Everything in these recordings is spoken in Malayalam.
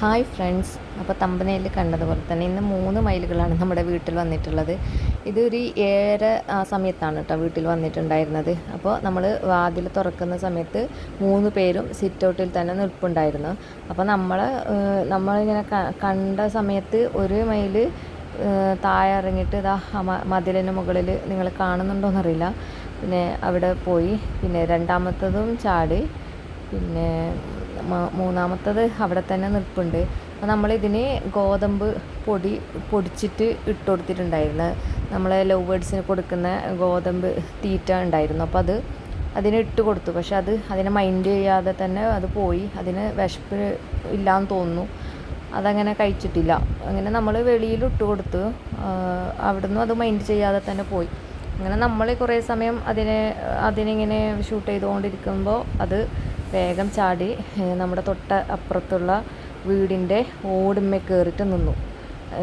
Hi friends. അപ്പോൾ തമ്പനയിൽ കണ്ടതുപോലെ തന്നെ ഇന്ന് മൂന്ന് മൈലുകളാണ് നമ്മുടെ വീട്ടിൽ വന്നിട്ടുള്ളത്. ഇതൊരു ഏഴര ആ സമയത്താണ് കേട്ടോ വീട്ടിൽ വന്നിട്ടുണ്ടായിരുന്നത്. അപ്പോൾ നമ്മൾ വാതിൽ തുറക്കുന്ന സമയത്ത് മൂന്ന് പേരും സിറ്റൗട്ടിൽ തന്നെ നിൽപ്പുണ്ടായിരുന്നു. അപ്പോൾ നമ്മൾ നമ്മളിങ്ങനെ കണ്ട സമയത്ത് ഒരു മയിൽ താഴെ ഇറങ്ങിയിട്ട് ഇതാ മതിലിന് മുകളിൽ നിങ്ങൾ കാണുന്നുണ്ടോയെന്നറിയില്ല പിന്നെ അവിടെ പോയി. പിന്നെ രണ്ടാമത്തതും ചാടി. പിന്നെ മൂന്നാമത്തത് അവിടെ തന്നെ നിൽപ്പുണ്ട്. അപ്പോൾ നമ്മളിതിന് ഗോതമ്പ് പൊടി പൊടിച്ചിട്ട് ഇട്ട് കൊടുത്തിട്ടുണ്ടായിരുന്നു നമ്മളെ ലവ് ബേഡ്സിന് കൊടുക്കുന്ന ഗോതമ്പ് തീറ്റ ഉണ്ടായിരുന്നു. അപ്പോൾ അത് അതിന് ഇട്ട് കൊടുത്തു. പക്ഷെ അത് അതിനെ മൈൻഡ് ചെയ്യാതെ തന്നെ അത് പോയി. അതിന് വിശപ്പ് ഇല്ലാന്ന് തോന്നുന്നു. അതങ്ങനെ കഴിച്ചിട്ടില്ല. അങ്ങനെ നമ്മൾ വെളിയിൽ ഇട്ട് കൊടുത്തു. അവിടുന്ന് അത് മൈൻഡ് ചെയ്യാതെ തന്നെ പോയി. അങ്ങനെ നമ്മൾ കുറേ സമയം അതിനെ അതിനിങ്ങനെ ഷൂട്ട് ചെയ്തുകൊണ്ടിരിക്കുമ്പോൾ അത് വേഗം ചാടി നമ്മുടെ തൊട്ട അപ്പുറത്തുള്ള വീടിന്റെ ഓടുമ്മ കയറിയിട്ട് നിന്നു.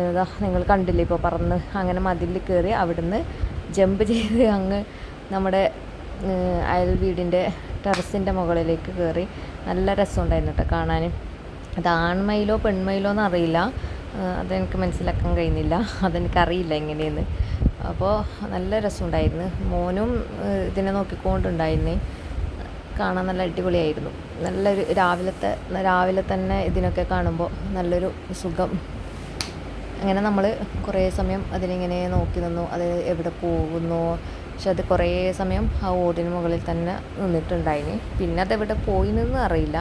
ഇതാ നിങ്ങൾ കണ്ടില്ലേ ഇപ്പോൾ പറന്ന് അങ്ങനെ മതിലിൽ കയറി അവിടുന്ന് ജമ്പ് ചെയ്ത് അങ്ങ് നമ്മുടെ അയൽ വീടിന്റെ ടെറസിന്റെ മുകളിലേക്ക് കയറി നല്ല രസമുണ്ടായിരുന്നു കേട്ടോ കാണാൻ. അത് ആൺമയിലോ പെൺമയിലോ എന്നറിയില്ല അതെനിക്ക് മനസ്സിലാക്കാൻ കഴിയുന്നില്ല. അതെനിക്കറിയില്ല എങ്ങനെയെന്ന്. അപ്പോൾ നല്ല രസമുണ്ടായിരുന്നു. മോനും ഇതിനെ നോക്കിക്കൊണ്ടുണ്ടായിരുന്നേ. കാണാൻ നല്ല അടിപൊളിയായിരുന്നു. നല്ലൊരു രാവിലത്തെ രാവിലെ തന്നെ ഇതിനൊക്കെ കാണുമ്പോൾ നല്ലൊരു സുഖം. അങ്ങനെ നമ്മൾ കുറേ സമയം അതിനിങ്ങനെ നോക്കി നിന്നു. അത് എവിടെ പോകുന്നു. പക്ഷെ അത് കുറേ സമയം ആ ഓടിന് മുകളിൽ തന്നെ നിന്നിട്ടുണ്ടായിന്. പിന്നെ അതെവിടെ പോയി നിന്ന് അറിയില്ല.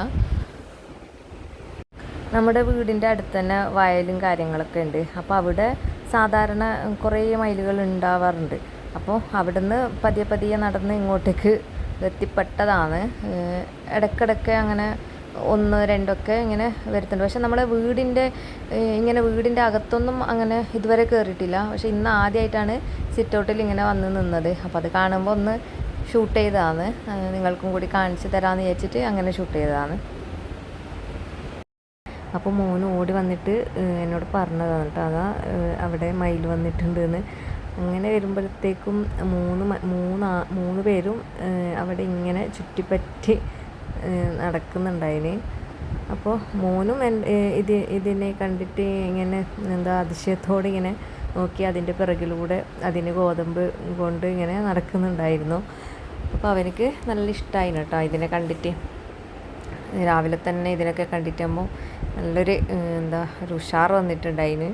നമ്മുടെ വീടിന്റെ അടുത്ത് തന്നെ വയലും കാര്യങ്ങളൊക്കെ ഉണ്ട്. അപ്പോൾ അവിടെ സാധാരണ കുറേ മൈലുകൾ ഉണ്ടാവാറുണ്ട്. അപ്പോൾ അവിടുന്ന് പതിയെ പതിയെ നടന്ന് ഇങ്ങോട്ടേക്ക് എത്തിപ്പെട്ടതാണ് ഇടയ്ക്കിടയ്ക്ക് അങ്ങനെ ഒന്ന് രണ്ടൊക്കെ ഇങ്ങനെ വരുത്തുന്നുണ്ട് പക്ഷെ നമ്മുടെ വീടിന്റെ ഇങ്ങനെ വീടിന്റെ അകത്തൊന്നും അങ്ങനെ ഇതുവരെ കയറിയിട്ടില്ല പക്ഷെ ഇന്ന് ആദ്യമായിട്ടാണ് സിറ്റൗട്ടിൽ ഇങ്ങനെ വന്ന് നിന്നത്. അപ്പോൾ അത് കാണുമ്പോൾ ഒന്ന് ഷൂട്ട് ചെയ്തതാണ്. നിങ്ങൾക്കും കൂടി കാണിച്ചു തരാമെന്ന് വിചാരിച്ചിട്ട് അങ്ങനെ ഷൂട്ട് ചെയ്തതാണ്. അപ്പോൾ മോന് ഓടി വന്നിട്ട് എന്നോട് പറഞ്ഞതാണ് കേട്ടോ അതാ അവിടെ മയിൽ വന്നിട്ടുണ്ട് എന്ന് അങ്ങനെ വരുമ്പോഴത്തേക്കും മൂന്ന് മൂന്ന് മൂന്ന് പേരും അവിടെ ഇങ്ങനെ ചുറ്റിപ്പറ്റി നടക്കുന്നുണ്ടായിന്. അപ്പോൾ മോനും ഇത് ഇതിനെ കണ്ടിട്ട് ഇങ്ങനെ എന്താ അതിശയത്തോടെ ഇങ്ങനെ നോക്കി അതിന്റെ പിറകിലൂടെ അതിന് ഗോതമ്പ് കൊണ്ട് ഇങ്ങനെ നടക്കുന്നുണ്ടായിരുന്നു. അപ്പോൾ അവനക്ക് നല്ല ഇഷ്ടമായിരുന്നു കേട്ടോ ഇതിനെ കണ്ടിട്ട്. രാവിലെ തന്നെ ഇതിനൊക്കെ കണ്ടിട്ടാകുമ്പോൾ നല്ലൊരു എന്താ ഒരു ഉഷാർ വന്നിട്ടുണ്ടായിന്.